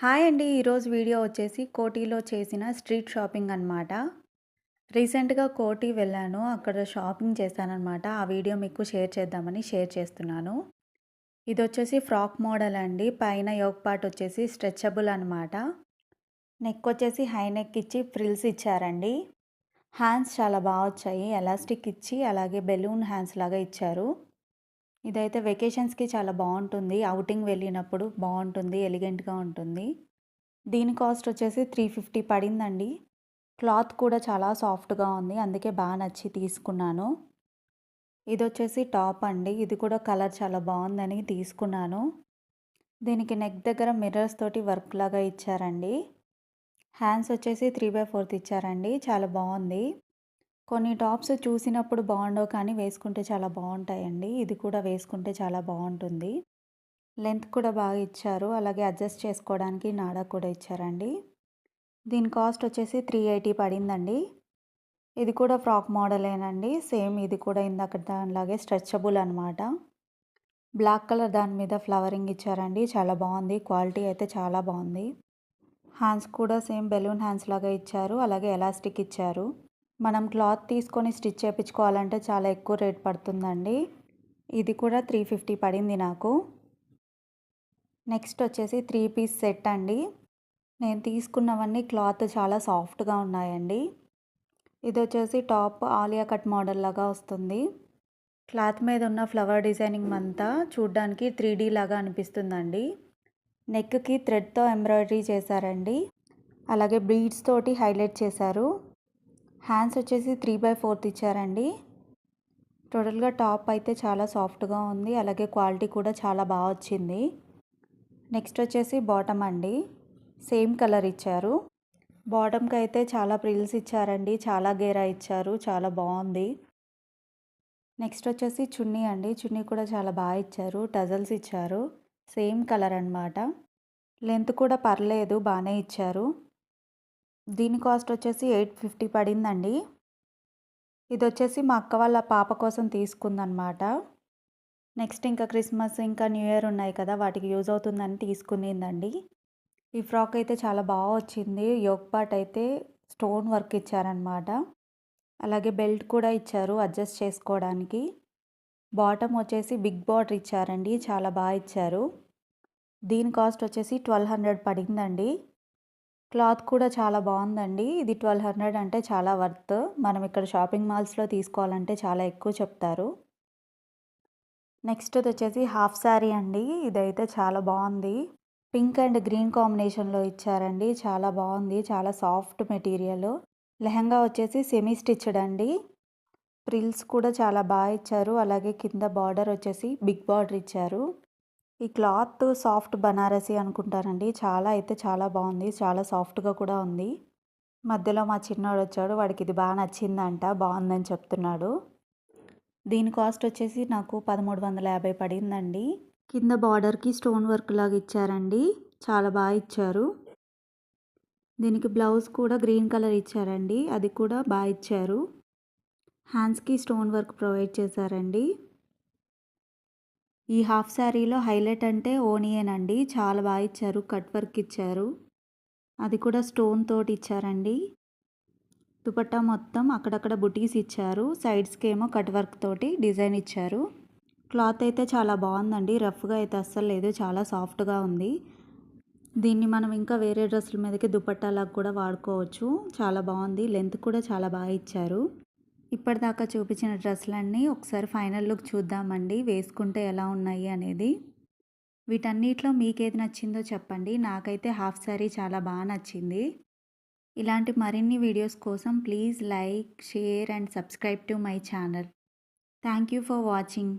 Hi అండి. ఈరోజు video వచ్చేసి కోటిలో చేసిన స్ట్రీట్ షాపింగ్ అనమాట రీసెంట్గా కోటి వెళ్ళాను. అక్కడ షాపింగ్ చేశానమాట ఆ వీడియో మీకు షేర్ చేద్దామని షేర్ చేస్తున్నాను. ఇది వచ్చేసి ఫ్రాక్ మోడల్ అండి. పైన యోగ్ పార్ట్ వచ్చేసి స్ట్రెచబుల్ అనమాట నెక్ వచ్చేసి హై నెక్ ఇచ్చి ఫ్రిల్స్ ఇచ్చారండి. హ్యాండ్స్ చాలా బాగా వచ్చాయి. ఎలాస్టిక్ ఇచ్చి అలాగే బెలూన్ హ్యాండ్స్ లాగా ఇచ్చారు. ఇదైతే వెకేషన్స్కి చాలా బాగుంటుంది అవుటింగ్ వెళ్ళినప్పుడు బాగుంటుంది ఎలిగెంట్గా ఉంటుంది. దీని కాస్ట్ వచ్చేసి త్రీ ఫిఫ్టీ పడిందండి. క్లాత్ కూడా చాలా సాఫ్ట్గా ఉంది. అందుకే బాగా నచ్చి తీసుకున్నాను. ఇది వచ్చేసి టాప్ అండి. ఇది కూడా కలర్ చాలా బాగుందని తీసుకున్నాను. దీనికి నెక్ దగ్గర మిర్రర్స్ తోటి వర్క్ లాగా ఇచ్చారండి. హ్యాండ్స్ వచ్చేసి త్రీ బై ఫోర్త్ ఇచ్చారండి. చాలా బాగుంది కొన్ని టాప్స్ చూసినప్పుడు బాగుండవు కానీ వేసుకుంటే చాలా బాగుంటాయండి. ఇది కూడా వేసుకుంటే చాలా బాగుంటుంది. లెంత్ కూడా బాగా ఇచ్చారు. అలాగే అడ్జస్ట్ చేసుకోవడానికి నాడా కూడా ఇచ్చారండి. దీని కాస్ట్ వచ్చేసి త్రీ ఎయిటీ పడిందండి. ఇది కూడా ఫ్రాక్ మోడలేనండి. సేమ్ ఇది కూడా ఇందాక దానిలాగే స్ట్రెచబుల్ అనమాట బ్లాక్ కలర్ దాని మీద ఫ్లవరింగ్ ఇచ్చారండి. చాలా బాగుంది. క్వాలిటీ అయితే చాలా బాగుంది. హ్యాండ్స్ కూడా సేమ్ బెలూన్ హ్యాండ్స్ లాగా ఇచ్చారు. అలాగే ఎలాస్టిక్ ఇచ్చారు. మనం క్లాత్ తీసుకొని స్టిచ్ చేయించుకోవాలంటే చాలా ఎక్కువ రేట్ పడుతుందండి. ఇది కూడా త్రీ ఫిఫ్టీ పడింది నాకు. నెక్స్ట్ వచ్చేసి త్రీ పీస్ సెట్ అండి. నేను తీసుకున్నవన్నీ క్లాత్ చాలా సాఫ్ట్గా ఉన్నాయండి. ఇది వచ్చేసి టాప్ ఆలియా కట్ మోడల్ లాగా వస్తుంది. క్లాత్ మీద ఉన్న ఫ్లవర్ డిజైనింగ్ అంతా చూడ్డానికి త్రీ డీ లాగా అనిపిస్తుందండి. నెక్కి థ్రెడ్తో ఎంబ్రాయిడరీ చేశారండి. అలాగే బీడ్స్ తోటి హైలైట్ చేశారు. హ్యాండ్స్ వచ్చేసి త్రీ బై ఫోర్త్ ఇచ్చారండి టోటల్గా టాప్ అయితే చాలా సాఫ్ట్గా ఉంది. అలాగే క్వాలిటీ కూడా చాలా బాగా వచ్చింది. నెక్స్ట్ వచ్చేసి బాటమ్ అండి. సేమ్ కలర్ ఇచ్చారు. బాటమ్కి అయితే చాలా ప్రిల్స్ ఇచ్చారండి. చాలా గేరా ఇచ్చారు. చాలా బాగుంది. నెక్స్ట్ వచ్చేసి చున్నీ అండి. చున్నీ కూడా చాలా బాగా ఇచ్చారు. టజల్స్ ఇచ్చారు. సేమ్ కలర్ అనమాట లెంత్ కూడా పర్లేదు. బాగానే ఇచ్చారు. దీని కాస్ట్ వచ్చేసి ఎయిట్ ఫిఫ్టీ పడిందండి. ఇది వచ్చేసి మా అక్క వాళ్ళ పాప కోసం తీసుకుందనమాట నెక్స్ట్ ఇంకా క్రిస్మస్ ఇంకా న్యూ ఇయర్ ఉన్నాయి కదా వాటికి యూజ్ అవుతుందని తీసుకునిందండి. ఈ ఫ్రాక్ అయితే చాలా బాగా వచ్చింది. యోగ్ పార్ట్ అయితే స్టోన్ వర్క్ ఇచ్చారనమాట అలాగే బెల్ట్ కూడా ఇచ్చారు అడ్జస్ట్ చేసుకోవడానికి. బాటమ్ వచ్చేసి బిగ్ బార్డర్ ఇచ్చారండి చాలా బాగా ఇచ్చారు. దీని కాస్ట్ వచ్చేసి ట్వెల్వ్ హండ్రెడ్ పడిందండి. క్లాత్ కూడా చాలా బాగుందండి. ఇది ట్వెల్వ్ హండ్రెడ్ అంటే చాలా వర్త్. మనం ఇక్కడ షాపింగ్ మాల్స్లో తీసుకోవాలంటే చాలా ఎక్కువ చెప్తారు. నెక్స్ట్ వచ్చేసి హాఫ్ శారీ అండి. ఇదైతే చాలా బాగుంది. పింక్ అండ్ గ్రీన్ కాంబినేషన్లో ఇచ్చారండి. చాలా బాగుంది. చాలా సాఫ్ట్ మెటీరియల్. లెహంగా వచ్చేసి సెమీ స్టిచ్డ్ అండి. ప్రిల్స్ కూడా చాలా బాగా ఇచ్చారు. అలాగే కింద బార్డర్ వచ్చేసి బిగ్ బార్డర్ ఇచ్చారు. ఈ క్లాత్ సాఫ్ట్ బనారసి అనుకుంటారండి చాలా అయితే చాలా బాగుంది. చాలా సాఫ్ట్గా కూడా ఉంది. మధ్యలో మా చిన్నోడు వచ్చాడు. వాడికి ఇది బాగా నచ్చిందంట. బాగుందని చెప్తున్నాడు. దీని కాస్ట్ వచ్చేసి నాకు పదమూడు వందల యాభై పడిందండి. కింద బార్డర్కి స్టోన్ వర్క్ లాగా ఇచ్చారండి. చాలా బాగా ఇచ్చారు. దీనికి బ్లౌజ్ కూడా గ్రీన్ కలర్ ఇచ్చారండి. అది కూడా బాగా ఇచ్చారు. హ్యాండ్స్కి స్టోన్ వర్క్ ప్రొవైడ్ చేశారండి. ఈ హాఫ్ శారీలో హైలైట్ అంటే ఓనియన్ అండి చాలా బాగా ఇచ్చారు. కట్ వర్క్ ఇచ్చారు. అది కూడా స్టోన్ తోటి ఇచ్చారండి. దుపట్టా మొత్తం అక్కడక్కడ బుటీస్ ఇచ్చారు. సైడ్స్కి ఏమో కట్ వర్క్ తోటి డిజైన్ ఇచ్చారు. క్లాత్ అయితే చాలా బాగుందండి. రఫ్గా అయితే అస్సలు లేదు. చాలా సాఫ్ట్గా ఉంది. దీన్ని మనం ఇంకా వేరే డ్రెస్సుల మీదకి దుపట్టాలకు కూడా వాడుకోవచ్చు. చాలా బాగుంది. లెంత్ కూడా చాలా బాగా ఇచ్చారు. ఇప్పటిదాకా చూపించిన డ్రెస్సులన్నీ ఒకసారి ఫైనల్ లుక్ చూద్దామండి. వేసుకుంటే ఎలా ఉన్నాయి అనేది. వీటన్నిటిలో మీకేది నచ్చిందో చెప్పండి. నాకైతే హాఫ్ శారీ చాలా బాగా నచ్చింది. ఇలాంటి మరిన్ని వీడియోస్ కోసం please like share and subscribe to my channel. Thank you for watching.